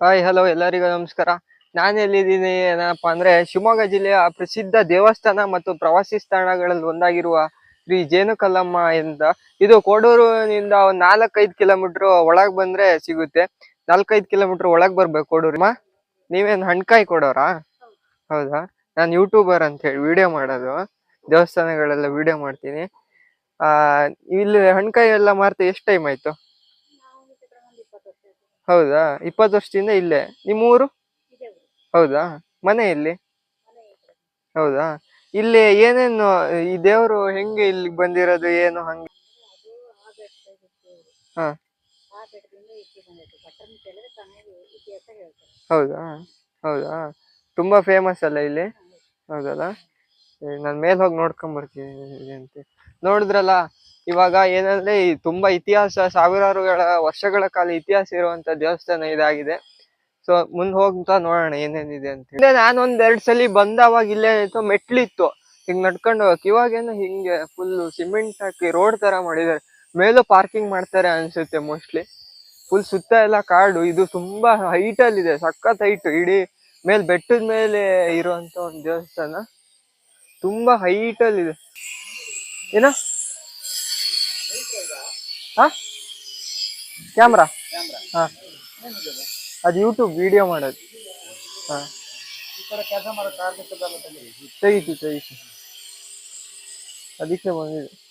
Hi hello ಎಲ್ಲರಿಗೂ ನಮಸ್ಕಾರ. ನಾನು ಎಲ್ಲಿದ್ದೀನಿ ಏನಪ್ಪ ಅಂದ್ರೆ ಶಿವಮೊಗ್ಗ ಜಿಲ್ಲೆಯ ಪ್ರಸಿದ್ಧ ದೇವಸ್ಥಾನ ಮತ್ತು ಪ್ರವಾಸಿ ಸ್ಥಾನಗಳಲ್ಲಿ ಒಂದಾಗಿರುವ ಶ್ರೀ ಜೇನುಕಲ್ಲಮ್ಮ ಎಂದ. ಇದು ಕೋಡೂರಿನಿಂದ ಒಂದ್ ನಾಲ್ಕೈದು ಕಿಲೋಮೀಟರ್ ಒಳಗೆ ಬಂದ್ರೆ ಸಿಗುತ್ತೆ. ನಾಲ್ಕೈದು ಕಿಲೋಮೀಟರ್ ಒಳಗೆ ಬರ್ಬೇಕು ಕೋಡೂರಿಮ್ಮ. ನೀವೇನು ಹಣ್ಕಾಯಿ ಕೊಡೋರಾ? ಹೌದಾ? ನಾನು ಯೂಟ್ಯೂಬರ್ ಅಂತ ಹೇಳಿ ವಿಡಿಯೋ ಮಾಡೋದು. ದೇವಸ್ಥಾನಗಳೆಲ್ಲ ವಿಡಿಯೋ ಮಾಡ್ತೀನಿ. ಇಲ್ಲಿ ಹಣ್ಕಾಯಿ ಎಲ್ಲ ಮಾರ್ತಾ ಎಷ್ಟು ಟೈಮ್ ಆಯ್ತು? ಹೌದಾ? ಇಪ್ಪತ್ತು ವರ್ಷದಿಂದ ಇಲ್ಲೇ. ನಿಮ್ಮ ಊರು ಹೌದಾ? ಮನೆ ಎಲ್ಲಿ? ಹೌದಾ? ಇಲ್ಲಿ ಏನೇನು, ಈ ದೇವರು ಹೆಂಗೆ ಇಲ್ಲಿಗೆ ಬಂದಿರೋದು, ಏನು ಹಂಗೆ? ಹಾ. ಹೌದಾ? ಹೌದಾ? ತುಂಬಾ ಫೇಮಸ್ ಅಲ್ಲ ಇಲ್ಲಿ? ಹೌದಲ್ಲ? ನಾನು ಮೇಲೆ ಹೋಗಿ ನೋಡ್ಕೊಂಡ್ ಬರ್ತೀನಿ ಅಂತ ನೋಡಿದ್ರಲ್ಲ ಇವಾಗ ಏನಂದ್ರೆ ತುಂಬಾ ಇತಿಹಾಸ ಸಾವಿರಾರುಗಳ ವರ್ಷಗಳ ಕಾಲ ಇತಿಹಾಸ ಇರುವಂತ ದೇವಸ್ಥಾನ ಇದಾಗಿದೆ. ಸೊ ಮುಂದ್ ಹೋಗ್ತಾ ನೋಡೋಣ ಏನೇನಿದೆ ಅಂತ ಹೇಳಿ. ನಾನು ಒಂದೆರಡು ಸಲ ಬಂದವಾಗ ಇಲ್ಲೇ ಇತ್ತು, ಮೆಟ್ಲಿತ್ತು. ಹಿಂಗ್ ನಡ್ಕೊಂಡು ಹೋಗಕ್. ಇವಾಗೇನು ಹಿಂಗೆ ಫುಲ್ ಸಿಮೆಂಟ್ ಹಾಕಿ ರೋಡ್ ತರ ಮಾಡಿದ್ದಾರೆ. ಮೇಲೂ ಪಾರ್ಕಿಂಗ್ ಮಾಡ್ತಾರೆ ಅನ್ಸುತ್ತೆ ಮೋಸ್ಟ್ಲಿ ಫುಲ್ ಸುತ್ತ ಎಲ್ಲ ಕಾಡು. ಇದು ತುಂಬಾ ಹೈಟ್ ಅಲ್ಲಿ ಇದೆ. ಸಖತ್ ಹೈಟ್ ಇಡೀ ಮೇಲ್ ಬೆಟ್ಟದ ಮೇಲೆ ಇರುವಂತ ಒಂದು ದೇವಸ್ಥಾನ. ತುಂಬಾ ಹೈಟ್ ಅಲ್ಲಿ ಇದೆ. ಏನ? ಕ್ಯಾಮ್ರಾ? ಹಾ. ಅದು ಯೂಟ್ಯೂಬ್ ವಿಡಿಯೋ ಮಾಡೋದು. ಹಾ. ಅದಕ್ಕೆ ಬಂದಿದೆ.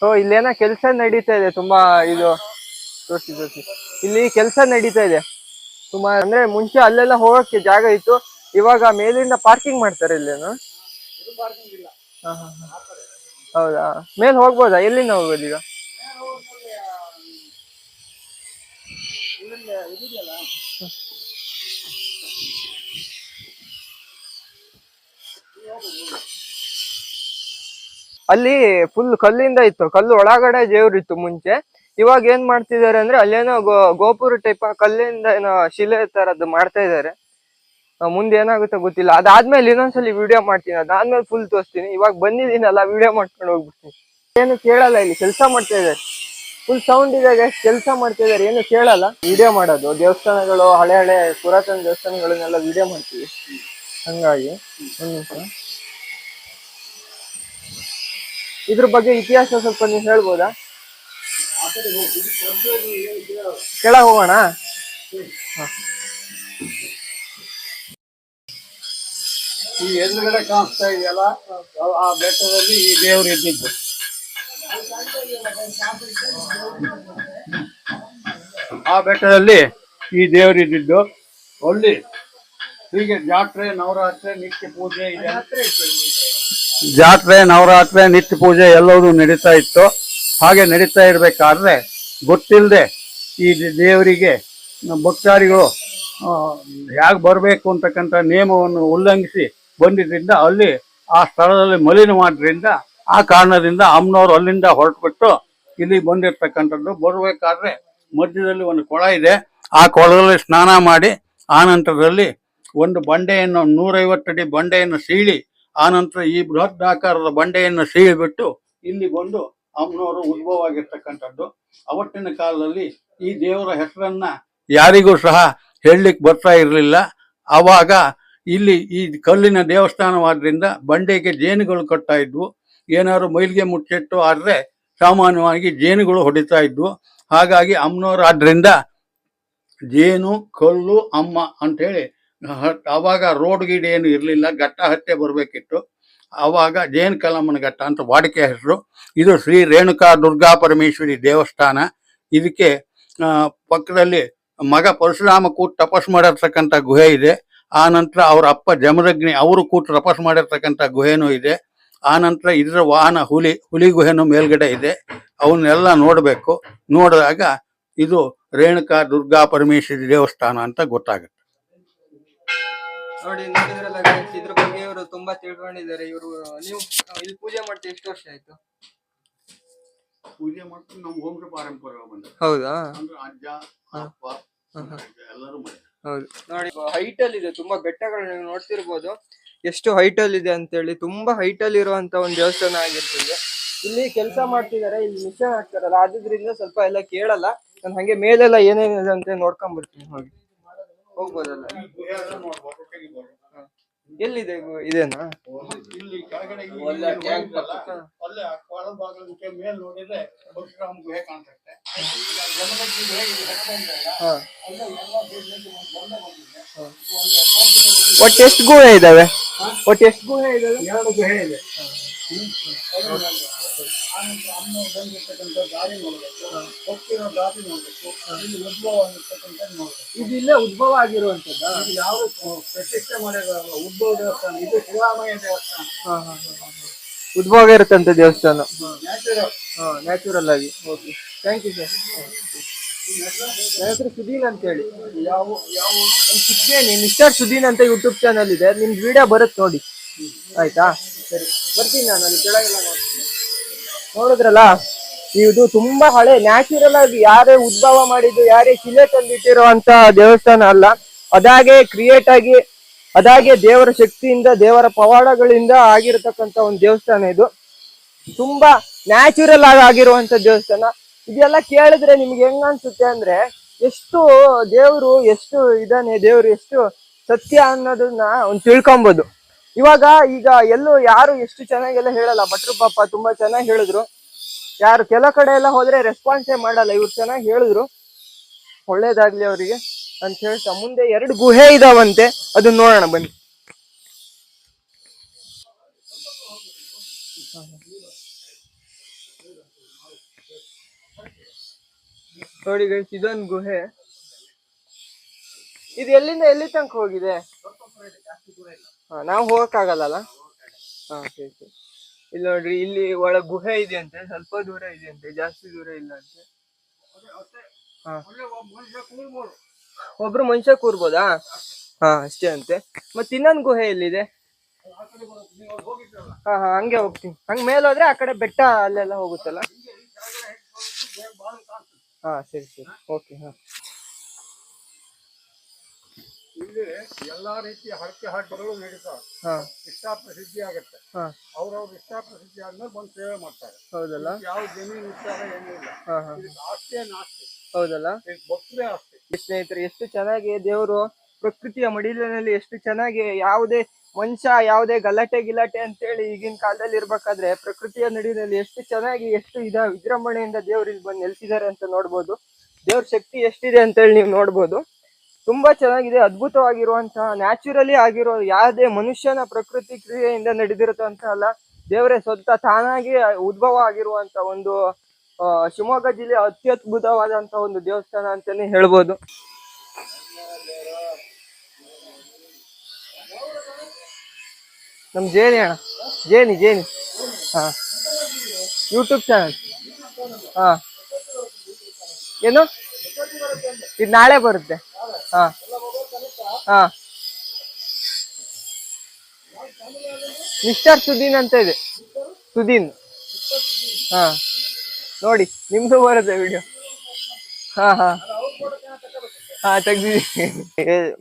ಸೊ ಇಲ್ಲೇನೋ ಕೆಲಸ ನಡೀತಾ ಇದೆ ತುಂಬಾ ಇದು. ತೋರಿಸಿ ತೋರಿಸಿ. ಇಲ್ಲಿ ಕೆಲಸ ನಡೀತಾ ಇದೆ. ಸುಮಾರು ಅಂದ್ರೆ ಮುಂಚೆ ಅಲ್ಲೆಲ್ಲ ಹೋಗಕ್ಕೆ ಜಾಗ ಇತ್ತು. ಇವಾಗ ಮೇಲಿಂದ ಪಾರ್ಕಿಂಗ್ ಮಾಡ್ತಾರೆ ಇಲ್ಲೇನು? ಹಾ, ಹಾ, ಹಾ. ಹೌದಾ? ಮೇಲೆ ಹೋಗ್ಬೋದಾ? ಎಲ್ಲಿಂದ ಹೋಗೋದು ಈಗ? ಅಲ್ಲಿ ಫುಲ್ ಕಲ್ಲಿಂದ ಇತ್ತು. ಕಲ್ಲು ಒಳಗಡೆ ದೇವ್ರು ಇತ್ತು ಮುಂಚೆ. ಇವಾಗ ಏನ್ ಮಾಡ್ತಿದ್ದಾರೆ ಅಂದ್ರೆ ಅಲ್ಲೇನೋ ಗೋ- ಗೋಪುರ ಟೈಪ್ ಕಲ್ಲಿಂದ ಏನೋ ಶಿಲೆ ತರದ್ದು ಮಾಡ್ತಾ ಇದ್ದಾರೆ. ಮುಂದೆ ಏನಾಗುತ್ತೆ ಗೊತ್ತಿಲ್ಲ. ಅದಾದ್ಮೇಲೆ ಇನ್ನೊಂದ್ಸಲಿ ವಿಡಿಯೋ ಮಾಡ್ತೀನಿ. ಅದಾದ್ಮೇಲೆ ಫುಲ್ ತೋರಿಸ್ತೀನಿ. ಇವಾಗ ಬಂದಿದ್ದೀನಲ್ಲ ವಿಡಿಯೋ ಮಾಡ್ಕೊಂಡು ಹೋಗ್ಬಿಡ್ತೀನಿ. ಏನು ಕೇಳಲ್ಲ ಇಲ್ಲಿ, ಕೆಲಸ ಮಾಡ್ತಾ ಇದ್ದಾರೆ. ಫುಲ್ ಸೌಂಡ್ ಇದಾಗ ಕೆಲಸ ಮಾಡ್ತಾ ಇದ್ದಾರೆ ಏನು ಕೇಳಲ್ಲ. ವಿಡಿಯೋ ಮಾಡೋದು, ದೇವಸ್ಥಾನಗಳು, ಹಳೆ ಹಳೆ ಪುರಾತನ ದೇವಸ್ಥಾನಗಳನ್ನೆಲ್ಲ ವಿಡಿಯೋ ಮಾಡ್ತೀವಿ. ಹಂಗಾಗಿ ಇದ್ರ ಬಗ್ಗೆ ಇತಿಹಾಸ ಸ್ವಲ್ಪ ನೀವು ಹೇಳ್ಬೋದಾ? ಕೆಳ ಹೋಗೋಣ? ಈ ಎದುರುಗಡೆ ಕಾಣಿಸ್ತಾ ಇದೆಯಲ್ಲ, ಆ ಬೆಟ್ಟದಲ್ಲಿ ಈ ದೇವರು ಇದ್ದಿದ್ದು. ಆ ಬೆಟ್ಟದಲ್ಲಿ ಈ ದೇವರು ಇದ್ದಿದ್ದು. ಅಲ್ಲಿ ಹೀಗೆ ಜಾತ್ರೆ, ನವರಾತ್ರಿ, ನಿತ್ಯ ಪೂಜೆ ಜಾತ್ರೆ, ನವರಾತ್ರಿ, ನಿತ್ಯ ಪೂಜೆ ಎಲ್ಲವೂ ನಡೀತಾ ಇತ್ತು. ಹಾಗೆ ನಡೀತಾ ಇರಬೇಕಾದ್ರೆ ಗೊತ್ತಿಲ್ಲದೆ ಈ ದೇವರಿಗೆ ಭಕ್ತಾದಿಗಳು ಹೇಗೆ ಬರಬೇಕು ಅಂತಕ್ಕಂಥ ನಿಯಮವನ್ನು ಉಲ್ಲಂಘಿಸಿ ಬಂದಿದ್ದರಿಂದ ಅಲ್ಲಿ ಆ ಸ್ಥಳದಲ್ಲಿ ಮಲಿನ ಮಾಡೋದ್ರಿಂದ ಆ ಕಾರಣದಿಂದ ಅಮ್ಮನವರು ಅಲ್ಲಿಂದ ಹೊರಟ್ಬಿಟ್ಟು ಇಲ್ಲಿ ಬಂದಿರ್ತಕ್ಕಂಥದ್ದು. ಬರಬೇಕಾದ್ರೆ ಮಧ್ಯದಲ್ಲಿ ಒಂದು ಕೊಳ ಇದೆ. ಆ ಕೊಳದಲ್ಲಿ ಸ್ನಾನ ಮಾಡಿ, ಆ ನಂತರದಲ್ಲಿ ಒಂದು ಬಂಡೆಯನ್ನು, ನೂರೈವತ್ತು ಅಡಿ ಬಂಡೆಯನ್ನು ಸೀಳಿ ಆನಂತರ ನಂತರ ಈ ಬೃಹತ್ ಆಕಾರದ ಬಂಡೆಯನ್ನು ಸೀಳಿಬಿಟ್ಟು ಇಲ್ಲಿ ಬಂದು ಅಮ್ಮನವರು ಉದ್ಭವ ಆಗಿರ್ತಕ್ಕಂಥದ್ದು ಅವತ್ತಿನ ಕಾಲದಲ್ಲಿ ಈ ದೇವರ ಹೆಸರನ್ನ ಯಾರಿಗೂ ಸಹ ಹೇಳಲಿಕ್ಕೆ ಬರ್ತಾ ಇರಲಿಲ್ಲ. ಆವಾಗ ಇಲ್ಲಿ ಈ ಕಲ್ಲಿನ ದೇವಸ್ಥಾನವಾದ್ರಿಂದ ಬಂಡೆಗೆ ಜೇನುಗಳು ಕಟ್ತಾ ಇದ್ವು. ಏನಾದ್ರು ಮೈಲಿಗೆ ಮುಚ್ಚಿಟ್ಟು ಆದ್ರೆ ಸಾಮಾನ್ಯವಾಗಿ ಜೇನುಗಳು ಹೊಡಿತಾ ಇದ್ವು. ಹಾಗಾಗಿ ಅಮ್ಮನವ್ರು ಆದ್ರಿಂದ ಜೇನು, ಕಲ್ಲು, ಅಮ್ಮ ಅಂತ ಹೇಳಿ ಆವಾಗ ರೋಡ್ ಗೀಡ್ ಏನು ಇರಲಿಲ್ಲ. ಘಟ್ಟ ಹತ್ತೆ ಬರಬೇಕಿತ್ತು. ಆವಾಗ ಜೇನು ಕಲ್ಲಮ್ಮನ ಘಟ್ಟ ಅಂತ ವಾಡಿಕೆ ಹೆಸರು. ಇದು ಶ್ರೀ ರೇಣುಕಾ ದುರ್ಗಾ ಪರಮೇಶ್ವರಿ ದೇವಸ್ಥಾನ. ಇದಕ್ಕೆ ಪಕ್ಕದಲ್ಲಿ ಮಗ ಪರಶುರಾಮ ಕೂತ್ ತಪಸ್ ಮಾಡಿರ್ತಕ್ಕಂಥ ಗುಹೆ ಇದೆ. ಆ ನಂತರ ಅವ್ರ ಅಪ್ಪ ಜಮದಗ್ನಿ ಅವರು ಕೂತ್ ತಪಸ್ ಮಾಡಿರ್ತಕ್ಕಂಥ ಗುಹೆನೂ ಇದೆ. ಆ ನಂತರ ಇದರ ವಾಹನ ಹುಲಿ ಹುಲಿ ಗುಹೆನೂ ಮೇಲ್ಗಡೆ ಇದೆ. ಅವನ್ನೆಲ್ಲ ನೋಡಬೇಕು. ನೋಡಿದಾಗ ಇದು ರೇಣುಕಾ ದುರ್ಗಾ ಪರಮೇಶ್ವರಿ ದೇವಸ್ಥಾನ ಅಂತ ಗೊತ್ತಾಗುತ್ತೆ. ನೋಡಿ ನೋಡಿದ್ರಲ್ಲ guys, ಇದ್ರ ಬಗ್ಗೆ ಇವರು ತುಂಬಾ ತಿಳ್ಕೊಂಡಿದ್ದಾರೆ. ಇವರು ನೀವು ಇಲ್ಲಿ ಪೂಜೆ ಮಾಡ್ತೀವಿ ಎಷ್ಟು ವರ್ಷ ಆಯ್ತು? ಪೂಜೆ ಮಾಡ್ಕೊಂಡು ನಮ್ಮ ವಂಶ ಪಾರಂಪರ್ಯ ಬಂದ ಹೌದಾ? ಅಂದ್ರೆ ಅಜ್ಜ ಅಪ್ಪ ಎಲ್ಲರೂ ಮಾಡಿದ್ರು ಹೌದು. ನೋಡಿ ಹೈಟ್ ಅಲ್ಲಿ ಇದೆ ತುಂಬಾ ಬೆಟ್ಟಗಳು ನೀವು ನೋಡ್ತಿರ್ಬೋದು. ಎಷ್ಟು ಹೈಟ್ ಅಲ್ಲಿ ಇದೆ ಅಂತ ಹೇಳಿ ತುಂಬಾ ಹೈಟ್ ಅಲ್ಲಿ ಇರುವಂತ ಒಂದು ದೇವಸ್ಥಾನ ಆಗಿರ್ತದೆ. ಇಲ್ಲಿ ಕೆಲಸ ಮಾಡ್ತಿದ್ದಾರೆ ಇಲ್ಲಿ ಮಿಷನ್ ಹಾಕ್ತಾರಲ್ಲ ಆದ್ರಿಂದ ಸ್ವಲ್ಪ ಎಲ್ಲ ಕೇಳಲ್ಲ. ನಾನು ಹಂಗೆ ಮೇಲೆಲ್ಲ ಏನೇನಿದೆ ಅಂತ ನೋಡ್ಕೊಂಡ್ಬಿಡ್ತೀನಿ ಹೋಗಿ. ಹೋಗ್ಬೋದಲ್ಲ? ಎಲ್ಲಿದೆ ಇದೇನಾ? ಇಲ್ಲಿ ಕೆಳಗಡೆ ಮೇಲ್ ನೋಡಿದ್ರೆ ಪರಶುರಾಮ ಗುಹೆ ಕಾಣ್ತೈತೆ. ಗುಹೆ ಒಟ್ಟು ಎಷ್ಟು ಗುಹೆ ಇದಾವೆ? ಒಟ್ಟು ಎಷ್ಟು ಗುಹೆ ಇದೆ ಎರಡು ಗುಹೆ ಇದೆ. ಆನಂತರ ಅಮ್ಮ ಬಂದಿರ್ತಕ್ಕಂಥ ದಾರಿ ನೋಡಬೇಕು ಹೋಗ್ತಿರೋ ದಾರಿ ನೋಡಬೇಕು ಇಲ್ಲಿ ಉದ್ಭವ ಆಗಿರ್ತಕ್ಕಂಥ ನೋಡ್ಬೇಕು ಇದು ಇಲ್ಲೇ ಉದ್ಭವ ಆಗಿರುವಂಥದ್ದು? ಇದು ಯಾವ ಪ್ರತಿಷ್ಠೆ ಮಾಡಿದಾರಲ್ಲ ಉದ್ಭವ ದೇವಸ್ಥಾನ? ಇದು ಶಿವರಾಮಯ್ಯ ದೇವಸ್ಥಾನ. ಹಾ ಹಾ ಹಾ ಉದ್ಭವ ಇರುತ್ತಂತೆ ದೇವಸ್ಥಾನ. ನ್ಯಾಚುರಲ್. ಹಾ ನ್ಯಾಚುರಲ್ ಆಗಿ. ಓಕೆ. ಥ್ಯಾಂಕ್ ಯು ಸರ್ ನನ್ನ ಹೆಸರು ಸುದೀನ್ ಅಂತ ಹೇಳಿ ಯಾವ ಯಾವ ಮಿಸ್ಟರ್ ಸುದೀನ್ ಅಂತ ಯೂಟ್ಯೂಬ್ ಚಾನಲ್ ಇದೆ. ನಿಮ್ಗೆ ವಿಡಿಯೋ ಬರುತ್ತೆ ನೋಡಿ. ಆಯ್ತಾ? ಸರಿ. ಬರ್ತೀನಿ ನಾನು, ಅಲ್ಲಿ ಕೆಳಗೆಲ್ಲ ನೋಡ್ತೀನಿ. ನೋಡಿದ್ರಲ್ಲ, ಇದು ತುಂಬಾ ಹಳೆ ನ್ಯಾಚುರಲ್ ಆಗಿ ಯಾರೇ ಉದ್ಭವ ಮಾಡಿದ್ದು, ಯಾರೇ ಶಿಲೆ ತಂದಿಟ್ಟಿರುವಂತ ದೇವಸ್ಥಾನ ಅಲ್ಲ. ಅದಾಗೆ ಕ್ರಿಯೇಟ್ ಆಗಿ, ಅದಾಗೆ ದೇವರ ಶಕ್ತಿಯಿಂದ, ದೇವರ ಪವಾಡಗಳಿಂದ ಆಗಿರತಕ್ಕಂತ ಒಂದು ದೇವಸ್ಥಾನ ಇದು. ತುಂಬಾ ನ್ಯಾಚುರಲ್ ಆಗಿ ಆಗಿರುವಂತ ದೇವಸ್ಥಾನ. ಇದೆಲ್ಲ ಕೇಳಿದ್ರೆ ನಿಮ್ಗೆ ಹೆಂಗ ಅನ್ಸುತ್ತೆ ಅಂದ್ರೆ ಎಷ್ಟು ದೇವ್ರು ಎಷ್ಟು ಇದಾನೆ, ದೇವ್ರು ಎಷ್ಟು ಸತ್ಯ ಅನ್ನೋದನ್ನ ಒಂದ್ ತಿಳ್ಕೊಬೋದು. ಇವಾಗ ಈಗ ಎಲ್ಲೂ ಯಾರು ಎಷ್ಟು ಚೆನ್ನಾಗೆಲ್ಲ ಹೇಳಲ್ಲ, ಭಟ್ರು ಪಾಪ ತುಂಬಾ ಚೆನ್ನಾಗಿ ಹೇಳಿದ್ರು. ಯಾರು ಕೆಲ ಕಡೆ ಎಲ್ಲ ಹೋದ್ರೆ ರೆಸ್ಪಾನ್ಸೇ ಮಾಡಲ್ಲ, ಇವ್ರು ಚೆನ್ನಾಗಿ ಹೇಳಿದ್ರು. ಒಳ್ಳೇದಾಗ್ಲಿ ಅವರಿಗೆ ಅಂತ ಹೇಳ್ತಾ, ಮುಂದೆ ಎರಡು ಗುಹೆ ಇದಾವಂತೆ, ಅದನ್ನ ನೋಡೋಣ ಬನ್ನಿ. ನೋಡಿ ಗೈಸ್ ಇದೊಂದು ಗುಹೆ. ಇದು ಎಲ್ಲಿಂದ ಎಲ್ಲಿ ತನಕ ಹೋಗಿದೆ? ಹಾ, ನಾವು ಹೋಗಕ್ಕಾಗಲ್ಲ ಹಾ, ಸರಿ ಸರಿ. ಇಲ್ಲಿ ನೋಡ್ರಿ, ಇಲ್ಲಿ ಒಳ ಗುಹೆ ಇದೆ ಅಂತೆ. ಸ್ವಲ್ಪ ದೂರ ಇದೆ ಅಂತೆ, ಜಾಸ್ತಿ ದೂರ ಇಲ್ಲ ಅಂತೆ. ಹಾ. ಒಬ್ರು ಮನುಷ್ಯ ಕೂರ್ಬೋದಾ? ಹಾ, ಅಷ್ಟೇ ಅಂತೆ. ಮತ್ತೆ ಇನ್ನೊಂದು ಗುಹೆ ಎಲ್ಲಿದೆ? ಹಾ ಹಾ, ಹಂಗೆ ಹೋಗ್ತೀನಿ. ಹಂಗ ಮೇಲೆ ಹೋದ್ರೆ ಆ ಕಡೆ ಬೆಟ್ಟ ಅಲ್ಲೆಲ್ಲ ಹೋಗುತ್ತಲ್ಲ? ಹಾ ಸರಿ ಸರಿ. ಓಕೆ ಹಾ. ಇಲ್ಲಿ ಎಲ್ಲಾ ರೀತಿಯ ಹರಕೆ ಹಾಟಗಳು ನಡೀತಾವೆ ಹಾ. ಇಷ್ಟ ಪ್ರಸಿದ್ಧಿ ಆಗುತ್ತೆ. ಹಾ. ಅವ್ರವ್ರ ಇಷ್ಟ ಪ್ರಸಿದ್ಧಿ ಆದ್ಮೇಲೆ ಬಂದು ಸೇವೆ ಮಾಡ್ತಾರೆ. ಹೌದಲ್ಲ? ಯಾವ ಜಮೀನು ವಿಚಾರ ಏನೂ ಇಲ್ಲ. ಹಾ ಹಾ. ಆಸ್ತಿ ಹೌದಲ್ಲ? ಭಕ್ತರೇ ಆಸ್ತಿ. ಸ್ನೇಹಿತರೆ ಎಷ್ಟು ಚೆನ್ನಾಗಿ ದೇವರು ಪ್ರಕೃತಿಯ ಮಡಿಲಿನಲ್ಲಿ ಎಷ್ಟು ಚೆನ್ನಾಗಿ ಯಾವುದೇ ಮನುಷ್ಯ ಯಾವುದೇ ಗಲಾಟೆ, ಗಿಲಾಟೆ ಅಂತೇಳಿ ಈಗಿನ ಕಾಲದಲ್ಲಿ ಇರ್ಬೇಕಾದ್ರೆ ಪ್ರಕೃತಿಯ ನಡಿನಲ್ಲಿ ಎಷ್ಟು ಚೆನ್ನಾಗಿ, ಎಷ್ಟು ಇದ, ವಿಜೃಂಭಣೆಯಿಂದ ದೇವ್ರು ಇಲ್ಲಿ ಬಂದು ನೆಲೆಸಿದ್ದಾರೆ ಅಂತ ನೋಡ್ಬೋದು. ದೇವ್ರ ಶಕ್ತಿ ಎಷ್ಟಿದೆ ಅಂತೇಳಿ ನೀವು ನೋಡ್ಬೋದು. ತುಂಬಾ ಚೆನ್ನಾಗಿದೆ, ಅದ್ಭುತವಾಗಿರುವಂತಹ, ನ್ಯಾಚುರಲಿ ಆಗಿರೋ ಯಾವುದೇ ಮನುಷ್ಯನ ಪ್ರಕೃತಿ ಕ್ರಿಯೆಯಿಂದ ನಡೆದಿರುತ್ತಂತ ಅಲ್ಲ, ದೇವರೇ ಸ್ವತಃ ತಾನಾಗಿ ಉದ್ಭವ ಆಗಿರುವಂತ ಒಂದು ಶಿವಮೊಗ್ಗ ಜಿಲ್ಲೆ ಅತ್ಯದ್ಭುತವಾದಂತಹ ಒಂದು ದೇವಸ್ಥಾನ ಅಂತಾನೆ ಹೇಳ್ಬೋದು. ನಮ್ ಜೇನಿ ಅಣ್ಣ. Jenny Jenny. ಹಾ. ಯೂಟ್ಯೂಬ್ ಚಾನಲ್ ಹಾ. ಏನು? ಇದು ನಾಳೆ ಬರುತ್ತೆ. ಹಾ. ಹಾ. ಮಿಸ್ಟರ್ ಸುದೀನ್ ಅಂತ ಇದೆ. ಸುದೀನ್. ಹಾ. ನೋಡಿ, ನಿಮ್ದು ಬರುತ್ತೆ ವಿಡಿಯೋ ಹಾ ಹಾ.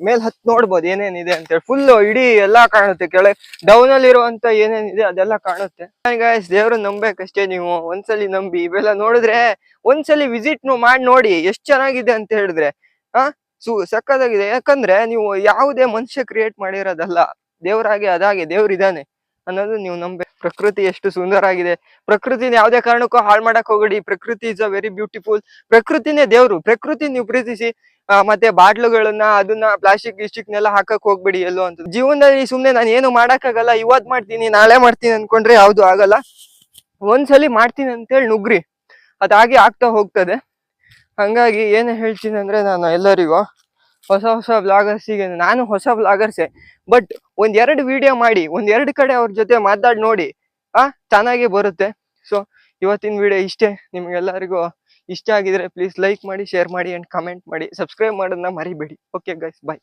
ಮೇಲ್ ಹತ್ ನೋಡ್ಬೋದು ಏನೇನಿದೆ ಅಂತೇಳಿ ಫುಲ್ ಇಡೀ ಎಲ್ಲಾ ಕಾಣುತ್ತೆ. ಕೆಳಗೆ ಡೌನ್ ಅಲ್ಲಿ ಇರುವಂತ ಏನೇನಿದೆ ಅದೆಲ್ಲ ಕಾಣುತ್ತೆ. ಗಾಯ್ಸ್ ದೇವ್ರ ನಂಬೇಕಷ್ಟೇ ನೀವು. ಒಂದ್ಸಲಿ ನಂಬಿ. ಇವೆಲ್ಲ ನೋಡಿದ್ರೆ ಒಂದ್ಸಲಿ ವಿಸಿಟ್ ಮಾಡಿ ನೋಡಿ ಎಷ್ಟ್ ಚೆನ್ನಾಗಿದೆ ಅಂತ ಹೇಳಿದ್ರೆ. ಆ, ಸು ಸಕ್ಕದಾಗಿದೆ ಯಾಕಂದ್ರೆ ನೀವು ಯಾವುದೇ ಮನುಷ್ಯ ಕ್ರಿಯೇಟ್ ಮಾಡಿರೋದಲ್ಲ. ದೇವ್ರಾಗೆ ಅದಾಗೆ. ದೇವ್ರಿದಾನೆ ಅನ್ನೋದು ನೀವು ನಂಬೆ, ಪ್ರಕೃತಿ ಎಷ್ಟು ಸುಂದರ ಆಗಿದೆ ಪ್ರಕೃತಿನ ಯಾವುದೇ ಕಾರಣಕ್ಕೂ ಹಾಳು ಮಾಡಕ್ ಹೋಗಬೇಡಿ. ಪ್ರಕೃತಿ ಇಸ್ ಅ ವೆರಿ ಬ್ಯೂಟಿಫುಲ್ ಪ್ರಕೃತಿನೇ ದೇವ್ರು. ಪ್ರಕೃತಿ ನೀವು ಪ್ರೀತಿಸಿ ಮತ್ತೆ ಬಾಟ್ಲುಗಳನ್ನ, ಅದನ್ನ ಪ್ಲಾಸ್ಟಿಕ್ ಗಿಸ್ಟಿಕ್ ನೆಲ್ಲ ಹಾಕಕ್ ಹೋಗ್ಬೇಡಿ, ಎಲ್ಲೋ ಅಂತ. ಜೀವನದಲ್ಲಿ ಸುಮ್ನೆ ನಾನು ಏನು ಮಾಡಕ್ಕಾಗಲ್ಲ. ಇವತ್ ಮಾಡ್ತೀನಿ, ನಾಳೆ ಮಾಡ್ತೀನಿ ಅನ್ಕೊಂಡ್ರೆ ಯಾವ್ದು ಆಗಲ್ಲ. ಒಂದ್ಸಲಿ ಮಾಡ್ತೀನಿ ಅಂತೇಳಿ ನುಗ್ರಿ ಅದಾಗಿ ಆಗ್ತಾ ಹೋಗ್ತದೆ. ಹಂಗಾಗಿ ಏನ್ ಹೇಳ್ತೀನಿ ಅಂದ್ರೆ ನಾನು ಎಲ್ಲರಿಗೂ ಹೊಸ ಹೊಸ ಬ್ಲಾಗರ್ಸಿಗೆ ನಾನು ಹೊಸ ಬ್ಲಾಗರ್ಸೆ ಬಟ್ ಒಂದೆರಡು ವಿಡಿಯೋ ಮಾಡಿ, ಒಂದೆರಡು ಕಡೆ ಅವ್ರ ಜೊತೆ ಮಾತಾಡಿ ನೋಡಿ, ಆ, ಚೆನ್ನಾಗಿ ಬರುತ್ತೆ. ಸೊ ಇವತ್ತಿನ ವಿಡಿಯೋ ಇಷ್ಟೇ. ನಿಮ್ಗೆಲ್ಲರಿಗೂ ಇಷ್ಟ ಆಗಿದ್ರೆ ಪ್ಲೀಸ್ ಲೈಕ್ ಮಾಡಿ ಶೇರ್ ಮಾಡಿ ಅಂಡ್ ಕಮೆಂಟ್ ಮಾಡಿ. ಸಬ್ಸ್ಕ್ರೈಬ್ ಮಾಡೋದನ್ನ ಮರಿಬೇಡಿ. Okay guys bye